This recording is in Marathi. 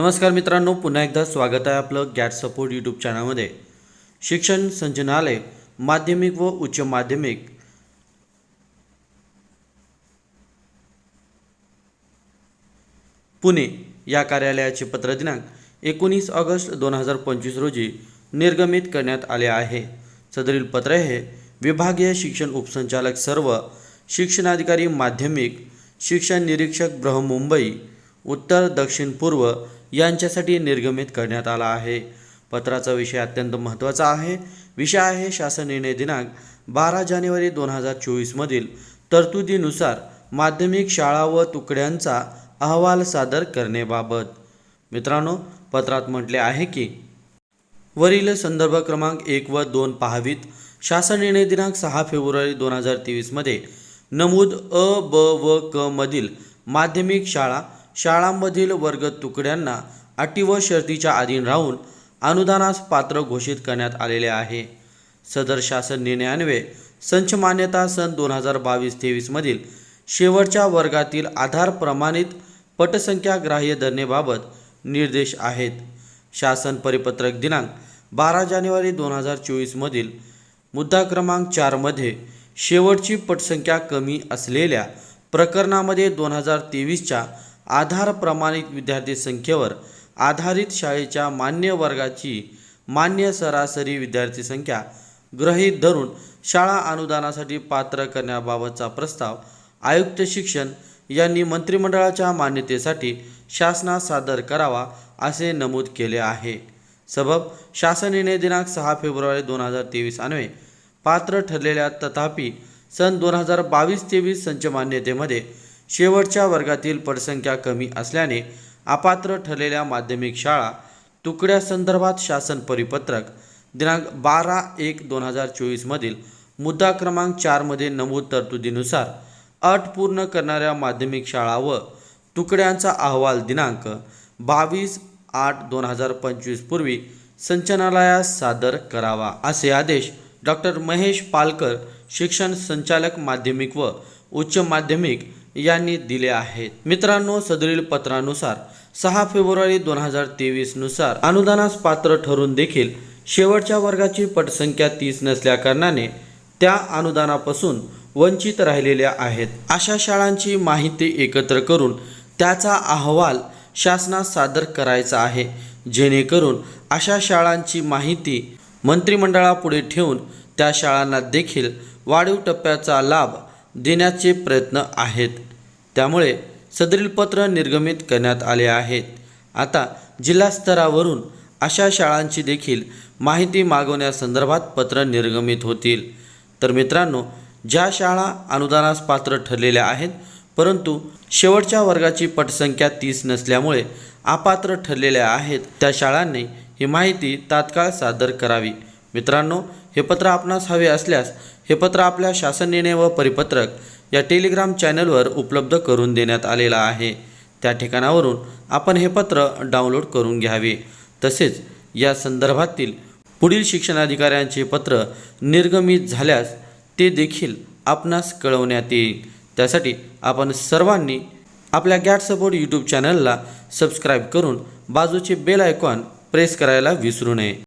नमस्कार मित्रांनो पुन्हा एकदा स्वागत आहे आपलं गॅट सपोर्ट यूट्यूब चॅनलमध्ये शिक्षण संचनालय माध्यमिक व उच्च माध्यमिक. पुणे या कार्यालयाचे पत्र दिनांक एकोणीस ऑगस्ट दोन हजार पंचवीस रोजी निर्गमित करण्यात आले आहे. सदरील पत्र हे विभागीय शिक्षण उपसंचालक सर्व शिक्षणाधिकारी माध्यमिक शिक्षण निरीक्षक बृहमुंबई उत्तर दक्षिण पूर्व यांच्यासाठी निर्गमित करण्यात आला आहे. पत्राचा विषय अत्यंत महत्त्वाचा आहे. विषय आहे शासन निर्णय दिनांक बारा जानेवारी दोन हजार चोवीसमधील तरतुदीनुसार माध्यमिक शाळा व तुकड्यांचा अहवाल सादर करण्याबाबत. मित्रांनो पत्रात म्हटले आहे की वरील संदर्भ क्रमांक एक व दोन पहावीत. शासन निर्णय दिनांक सहा फेब्रुवारी दोन हजार तेवीसमध्ये नमूद अ ब व क मधील माध्यमिक शाळा शाळांमधील वर्ग तुकड्यांना अटी व शर्तीच्या अधीन राहून अनुदानास पात्र घोषित करण्यात आलेले आहे. सदर शासन निर्णयान्वये संच मान्यता सन दोन हजार बावीस तेवीसमधील शेवटच्या वर्गातील आधार प्रमाणित पटसंख्या ग्राह्य धरणेबाबत निर्देश आहेत. शासन परिपत्रक दिनांक बारा जानेवारी दोन हजार चोवीसमधील मुद्दा क्रमांक चारमध्ये शेवटची पटसंख्या कमी असलेल्या प्रकरणामध्ये दोन हजार तेवीसच्या आधार प्रमाणित विद्यार्थी संख्येवर आधारित शाळेच्या मान्य वर्गाची मान्य सरासरी विद्यार्थी संख्या ग्रहीत धरून शाळा अनुदानासाठी पात्र करण्याबाबतचा प्रस्ताव आयुक्त शिक्षण यांनी मंत्रिमंडळाच्या मान्यतेसाठी शासनास सादर करावा असे नमूद केले आहे. सबब शासन निर्णय दिनांक सहा फेब्रुवारी दोन हजार तेवीस अन्वे पात्र ठरलेल्या तथापि सन दोन हजार बावीस तेवीस संच मान्यतेमध्ये शेवटच्या वर्गातील पटसंख्या कमी असल्याने अपात्र ठरलेल्या माध्यमिक शाळा तुकड्यासंदर्भात शासन परिपत्रक दिनांक बारा एक दोन हजार चोवीसमधील मुद्दा क्रमांक चारमध्ये नमूद तरतुदीनुसार अट पूर्ण करणाऱ्या माध्यमिक शाळा व तुकड्यांचा अहवाल दिनांक बावीस आठ दोन हजार पंचवीसपूर्वी संचनालयास संचालनालयास सादर करावा असे आदेश डॉक्टर महेश पालकर शिक्षण संचालक माध्यमिक व उच्च माध्यमिक यांनी दिले आहेत. मित्रांनो सदरील पत्रानुसार सहा फेब्रुवारी दोन हजार तेवीसनुसार अनुदानास पात्र ठरून देखील शेवटच्या वर्गाची पटसंख्या तीस नसल्या कारणाने त्या अनुदानापासून वंचित राहिलेल्या आहेत. अशा शाळांची माहिती एकत्र करून त्याचा अहवाल शासनास सादर करायचा आहे. जेणेकरून अशा शाळांची माहिती मंत्रिमंडळापुढे ठेवून त्या शाळांना देखील वाढीव टप्प्याचा लाभ देण्याचे प्रयत्न आहेत. त्यामुळे सदरील पत्र निर्गमित करण्यात आले आहेत. आता जिल्हा स्तरावरून अशा शाळांची देखील माहिती मागवण्यासंदर्भात पत्र निर्गमित होतील. तर मित्रांनो ज्या शाळा अनुदानास पात्र ठरलेल्या आहेत परंतु शेवटच्या वर्गाची पटसंख्या तीस नसल्यामुळे अपात्र ठरलेल्या आहेत त्या शाळांनी ही माहिती तात्काळ सादर करावी. मित्रांनो हे पत्र आपणास हवे असल्यास हे पत्र आपल्या शासन निर्णय व परिपत्रक या टेलिग्राम चॅनलवर उपलब्ध करून देण्यात आलेलं आहे. त्या ठिकाणावरून आपण हे पत्र डाउनलोड करून घ्यावे. तसेच या संदर्भातील पुढील शिक्षणाधिकाऱ्यांचे पत्र निर्गमित झाल्यास ते देखील आपणास कळवण्यात येईल. त्यासाठी आपण सर्वांनी आपल्या गॅट सपोर्ट यूट्यूब चॅनलला सबस्क्राईब करून बाजूचे बेल आयकॉन प्रेस करायला विसरू नये.